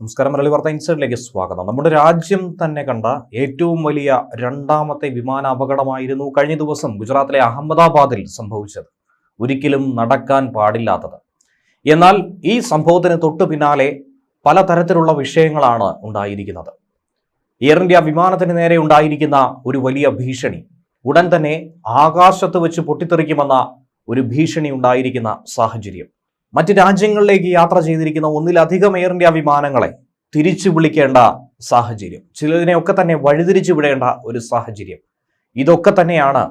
നമസ്കാരം മലയാളി വാർത്ത ഇൻസൈഡിലേക്ക് സ്വാഗതം. നമ്മുടെ രാജ്യം തന്നെ കണ്ട ഏറ്റവും വലിയ രണ്ടാമത്തെ വിമാന അപകടമായിരുന്നു കഴിഞ്ഞ ദിവസം ഗുജറാത്തിലെ അഹമ്മദാബാദിൽ സംഭവിച്ചത്. ഒരിക്കലും നടക്കാൻ പാടില്ലാത്തത്. എന്നാൽ ഈ സംഭവത്തിന് തൊട്ടു പിന്നാലെ പലതരത്തിലുള്ള വിഷയങ്ങളാണ് ഉണ്ടായിരിക്കുന്നത്. എയർ ഇന്ത്യ വിമാനത്തിന് നേരെ ഉണ്ടായിരിക്കുന്ന ഒരു വലിയ ഭീഷണി ഉടൻ തന്നെ ആകാശത്ത് വെച്ച് പൊട്ടിത്തെറിക്കുമെന്ന ഒരു ഭീഷണി ഉണ്ടായിരിക്കുന്ന സാഹചര്യം. മറ്റ് രാജ്യങ്ങളിലേക്ക് യാത്ര ചെയ്തിരിക്കുന്ന ഒന്നിലധികം എയർ ഇന്ത്യ വിമാനങ്ങളെ തിരിച്ചു വിളിക്കേണ്ട സാഹചര്യം. ചിലതിനെയൊക്കെ തന്നെ വഴിതിരിച്ചു വിടേണ്ട ഒരു സാഹചര്യം. ഇതൊക്കെ തന്നെയാണ്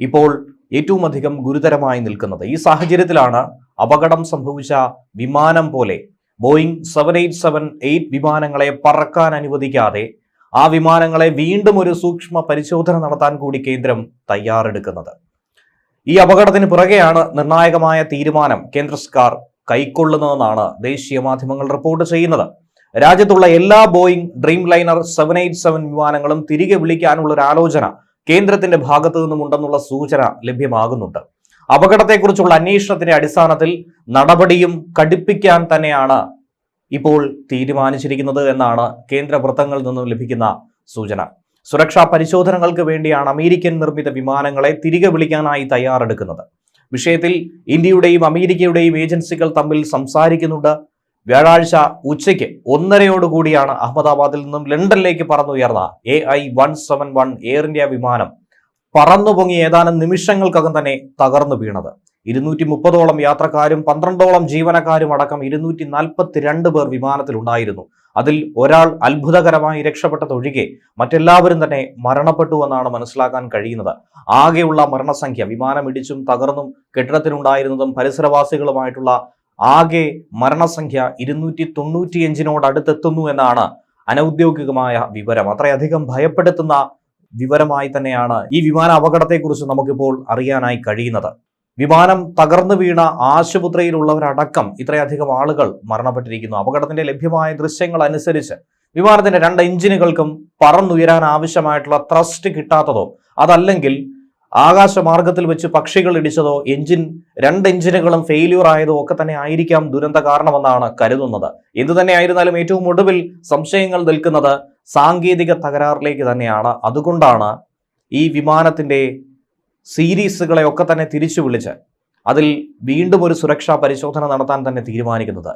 ഇപ്പോൾ ഏറ്റവും അധികം ഗുരുതരമായി നിൽക്കുന്നത്. ഈ സാഹചര്യത്തിലാണ് അപകടം സംഭവിച്ച വിമാനം പോലെ Boeing seven eight seven eight വിമാനങ്ങളെ പറക്കാൻ അനുവദിക്കാതെ ആ വിമാനങ്ങളെ വീണ്ടും ഒരു സൂക്ഷ്മ പരിശോധന നടത്താൻ കൂടി കേന്ദ്രം തയ്യാറെടുക്കുന്നത്. ഈ അപകടത്തിന് പുറകെയാണ് നിർണായകമായ തീരുമാനം കേന്ദ്ര സർക്കാർ കൈക്കൊള്ളുന്നതെന്നാണ് ദേശീയ മാധ്യമങ്ങൾ റിപ്പോർട്ട് ചെയ്യുന്നത്. രാജ്യത്തുള്ള എല്ലാ Boeing Dreamliner seven eight seven വിമാനങ്ങളും തിരികെ വിളിക്കാനുള്ള ഒരു ആലോചന കേന്ദ്രത്തിന്റെ ഭാഗത്തു നിന്നുമുണ്ടെന്നുള്ള സൂചന ലഭ്യമാകുന്നുണ്ട്. അപകടത്തെക്കുറിച്ചുള്ള അന്വേഷണത്തിന്റെ അടിസ്ഥാനത്തിൽ നടപടിയും കടുപ്പിക്കാൻ തന്നെയാണ് ഇപ്പോൾ തീരുമാനിച്ചിരിക്കുന്നത് എന്നാണ് കേന്ദ്ര വൃത്തങ്ങളിൽ നിന്നും ലഭിക്കുന്ന സൂചന. സുരക്ഷാ പരിശോധനകൾക്ക് വേണ്ടിയാണ് അമേരിക്കൻ നിർമ്മിത വിമാനങ്ങളെ തിരികെ വിളിക്കാനായി തയ്യാറെടുക്കുന്നത്. വിഷയത്തിൽ ഇന്ത്യയുടെയും അമേരിക്കയുടെയും ഏജൻസികൾ തമ്മിൽ സംസാരിക്കുന്നുണ്ട്. വ്യാഴാഴ്ച ഉച്ചയ്ക്ക് ഒന്നരയോടുകൂടിയാണ് അഹമ്മദാബാദിൽ നിന്നും ലണ്ടനിലേക്ക് പറന്നുയർന്ന A I one seven one Air India വിമാനം പറന്നു പൊങ്ങി ഏതാനും നിമിഷങ്ങൾക്കകം തന്നെ തകർന്നു വീണത്. ഇരുന്നൂറ്റി മുപ്പതോളം യാത്രക്കാരും പന്ത്രണ്ടോളം ജീവനക്കാരും അടക്കം ഇരുന്നൂറ്റി നാൽപ്പത്തിരണ്ട് പേർ വിമാനത്തിലുണ്ടായിരുന്നു. അതിൽ ഒരാൾ അത്ഭുതകരമായി രക്ഷപ്പെട്ടതൊഴികെ മറ്റെല്ലാവരും തന്നെ മരണപ്പെട്ടു എന്നാണ് മനസ്സിലാക്കാൻ കഴിയുന്നത്. ആകെയുള്ള മരണസംഖ്യ വിമാനം ഇടിച്ചും തകർന്നും കെട്ടിടത്തിലുണ്ടായിരുന്നതും പരിസരവാസികളുമായിട്ടുള്ള ആകെ മരണസംഖ്യ ഇരുന്നൂറ്റി തൊണ്ണൂറ്റിയഞ്ചിനോട് അടുത്തെത്തുന്നു എന്നാണ് അനൌദ്യോഗികമായ വിവരം. അത്രയധികം ഭയപ്പെടുത്തുന്ന വിവരമായി തന്നെയാണ് ഈ വിമാന അപകടത്തെക്കുറിച്ച് നമുക്കിപ്പോൾ അറിയാനായി കഴിയുന്നത്. വിമാനം തകർന്നു വീണ ആശുപത്രിയിലുള്ളവരടക്കം ഇത്രയധികം ആളുകൾ മരണപ്പെട്ടിരിക്കുന്നു. അപകടത്തിന്റെ ലഭ്യമായ ദൃശ്യങ്ങൾ അനുസരിച്ച് വിമാനത്തിന്റെ രണ്ട് എഞ്ചിനുകൾക്കും പറന്നുയരാൻ ആവശ്യമായിട്ടുള്ള ത്രസ്റ്റ് കിട്ടാത്തതോ അതല്ലെങ്കിൽ ആകാശമാർഗത്തിൽ വെച്ച് പക്ഷികൾ ഇടിച്ചതോ എഞ്ചിൻ രണ്ട് എഞ്ചിനുകളും ഫെയില്യൂർ ആയതോ ഒക്കെ തന്നെ ആയിരിക്കാം ദുരന്ത കാരണമെന്നാണ് കരുതുന്നത്. എന്തു തന്നെയായിരുന്നാലും ഏറ്റവും ഒടുവിൽ സംശയങ്ങൾ നിൽക്കുന്നത് സാങ്കേതിക തകരാറിലേക്ക് തന്നെയാണ്. അതുകൊണ്ടാണ് ഈ വിമാനത്തിന്റെ സീരീസുകളെ ഒക്കെ തന്നെ തിരിച്ചു വിളിച്ച് അതിൽ വീണ്ടും ഒരു സുരക്ഷാ പരിശോധന നടത്താൻ തന്നെ തീരുമാനിക്കുന്നത്.